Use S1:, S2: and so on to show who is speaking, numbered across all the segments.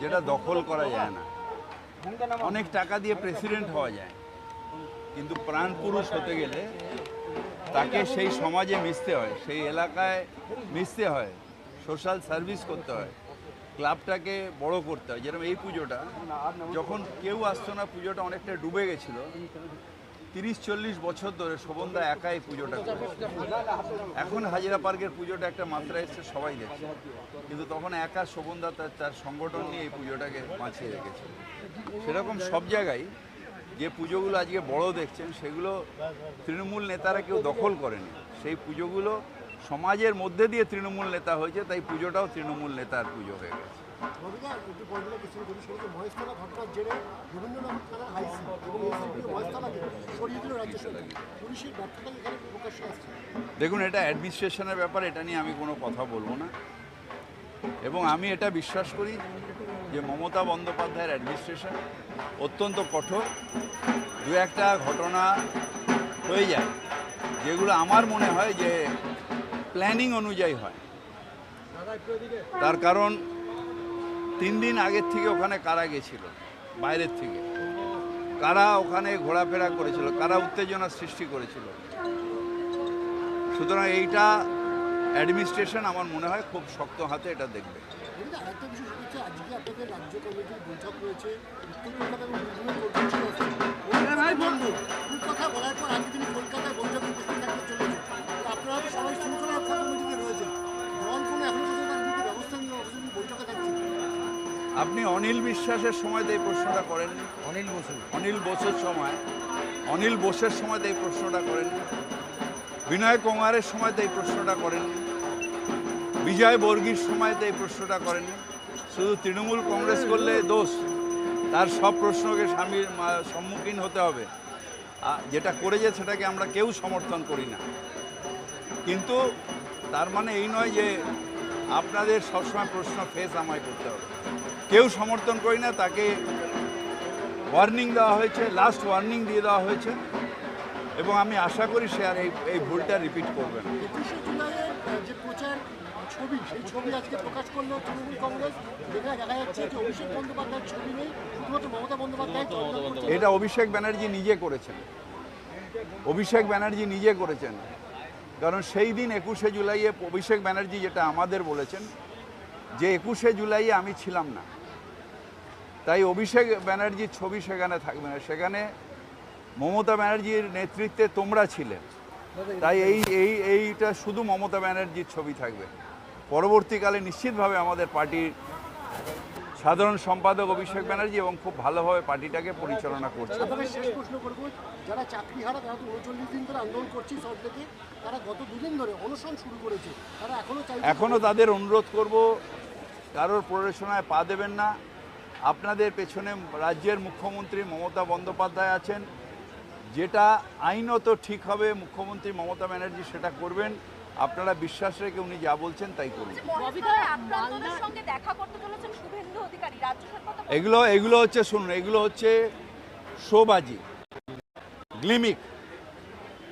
S1: যেটা দখল করা যায় না। অনেক টাকা দিয়ে প্রেসিডেন্ট হওয়া যায়। কিন্তু প্রাণ পুরুষ হতে গেলে তাকে সেই সমাজে মিশতে হয়, সেই এলাকায় মিশতে হয় সোশ্যাল সার্ভিস করতে হয় ক্লাবটাকে বড় করতে হয়। যেরকম এই পুজোটা, যখন কেউ আসতো না, পুজোটা অনেকটা ডুবে গেছিল। তিরিশ চল্লিশ বছর ধরে শোভনদা একাই পুজোটা করেছে। এখন হাজিরা পার্কের পুজোটা একটা মাত্রা এসছে, সবাই দেখছে। কিন্তু তখন একা শোভনদা তার তার সংগঠন নিয়ে এই পুজোটাকে বাঁচিয়ে রেখেছে। সেরকম সব জায়গায় যে পুজোগুলো আজকে বড় দেখছেন, সেগুলো তৃণমূল নেতারা কেউ দখল করেনি। সেই পুজোগুলো সমাজের মধ্যে দিয়ে তৃণমূল নেতা হয়েছে, তাই পুজোটাও তৃণমূল নেতার পুজো হয়ে গেছে।
S2: রবিদা একটু পয়েন্টগুলো কিছু করি সেটা মহেশতলা ঘটনার জেরে রবীন্দ্রনাথ থানার আইসি এবং এসিপি মহেশতলাকে সরিয়ে দিল রাজ্য সরকার। পুলিশের ব্যর্থতা এখানে প্রকাশ্যে আসছে।
S1: দেখুন এটা অ্যাডমিনিস্ট্রেশনের ব্যাপার এটা নিয়ে আমি কোনো কথা বলব না। এবং আমি এটা বিশ্বাস করি যে মমতা বন্দ্যোপাধ্যায়ের অ্যাডমিনিস্ট্রেশন অত্যন্ত কঠোর। দু একটা ঘটনা হয়ে যায় যেগুলো আমার মনে হয় যে প্ল্যানিং অনুযায়ী হয়। তার কারণ তিন দিন আগের থেকে ওখানে কারা গেছিল বাইরের থেকে। কারা ওখানে ঘোরাফেরা করেছিল কারা উত্তেজনা সৃষ্টি করেছিল। সুতরাং এইটা অ্যাডমিনিস্ট্রেশন আমার মনে হয় খুব শক্ত হাতে এটা দেখবে।
S2: বন্ধু কথা বলার পর আজকে তিনি কলকাতায় বৈঠকে উপস্থিত থাকতে চলেছে
S1: আপনি অনিল বিশ্বাসের সময় তো এই প্রশ্নটা করেন। অনিল বসু অনিল বোসের সময়। অনিল বোসের সময় তো এই প্রশ্নটা করেন। বিনয় কুমারের সময় তো এই প্রশ্নটা করেননি বিজয় বর্গীর সময় তো এই প্রশ্নটা করেননি শুধু তৃণমূল কংগ্রেস করলে দোষ। তার সব প্রশ্নকে স্বামীর সম্মুখীন হতে হবে। যেটা করেছে সেটাকে আমরা কেউ সমর্থন করি না। কিন্তু তার মানে এই নয় যে আপনাদের সবসময় প্রশ্ন ফেস আমায় করতে হবে। কেউ সমর্থন করি না তাকে ওয়ার্নিং দেওয়া হয়েছে লাস্ট ওয়ার্নিং দিয়ে দেওয়া হয়েছে। এবং আমি আশা করি সে আর এই এই ভুলটা রিপিট করবে না।
S2: যে প্রচার ছবি সেই ছবি আজকে প্রকাশ করল তৃণমূল কংগ্রেস। যেখানে দেখা যাচ্ছে যে অভিষেক বন্দ্যোপাধ্যায়ের ছবি নেই শুধুমাত্র মমতা বন্দ্যোপাধ্যায়।
S1: এটা অভিষেক ব্যানার্জি নিজে করেছেন। অভিষেক ব্যানার্জি নিজে করেছেন। কারণ সেই দিন একুশে জুলাইয়ে অভিষেক ব্যানার্জি যেটা আমাদের বলেছেন, যে একুশে জুলাইয়ে আমি ছিলাম না। তাই অভিষেক ব্যানার্জির ছবি সেখানে থাকবে না। সেখানে মমতা ব্যানার্জির নেতৃত্বে তোমরা ছিলে। তাই এই এই, এইটা শুধু মমতা ব্যানার্জির ছবি থাকবে। পরবর্তীকালে নিশ্চিতভাবে আমাদের পার্টির সাধারণ সম্পাদক অভিষেক ব্যানার্জি এবং খুব ভালোভাবে পার্টিটাকে পরিচালনা করছে
S2: আপনাদের শেষ প্রশ্ন করব যারা চাকরি তারা তো উনচল্লিশ দিন ধরে আন্দোলন করছে সরকারকে তারা গত দুদিন ধরে অনশন শুরু করেছে। তারা
S1: এখনও তাদের অনুরোধ করব কারোর প্ররোচনায় পা দেবেন না। আপনাদের পেছনে রাজ্যের মুখ্যমন্ত্রী মমতা বন্দ্যোপাধ্যায় আছেন। যেটা আইনত ঠিক হবে মুখ্যমন্ত্রী মমতা ব্যানার্জি সেটা করবেন। আপনারা বিশ্বাস রেখে উনি যা বলছেন তাই
S3: তো
S1: এগুলো এগুলো হচ্ছে শুনুন এগুলো হচ্ছে শোবাজি গ্লিমিক।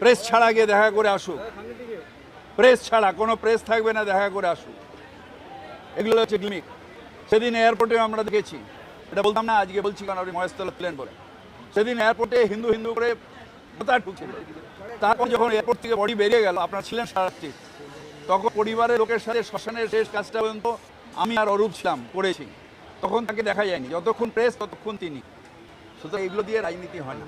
S1: প্রেস ছাড়া গিয়ে দেখা করে আসুক। প্রেস ছাড়া কোনো প্রেস থাকবে না দেখা করে আসুক। এগুলো হচ্ছে গ্লিমিক। সেদিন এয়ারপোর্টে আমরা দেখেছি। এটা বলতাম না আজকে বলছি কারণ আপনি মহেশতলা প্লেন বলে। সেদিন এয়ারপোর্টে হিন্দু হিন্দু করে কথা ঢুকছিল তারপর যখন এয়ারপোর্ট থেকে বডি বেরিয়ে গেল, আপনার ছিলেন সারাত্রি তখন পরিবারের লোকের সাথে শ্মশানের শেষ কাজটা পর্যন্ত আমি আর অরূপ ছিলাম, করেছি। তখন তাকে দেখা যায়নি, যতক্ষণ প্রেস ততক্ষণ তিনি। সুতরাং এগুলো দিয়ে রাজনীতি হয় না।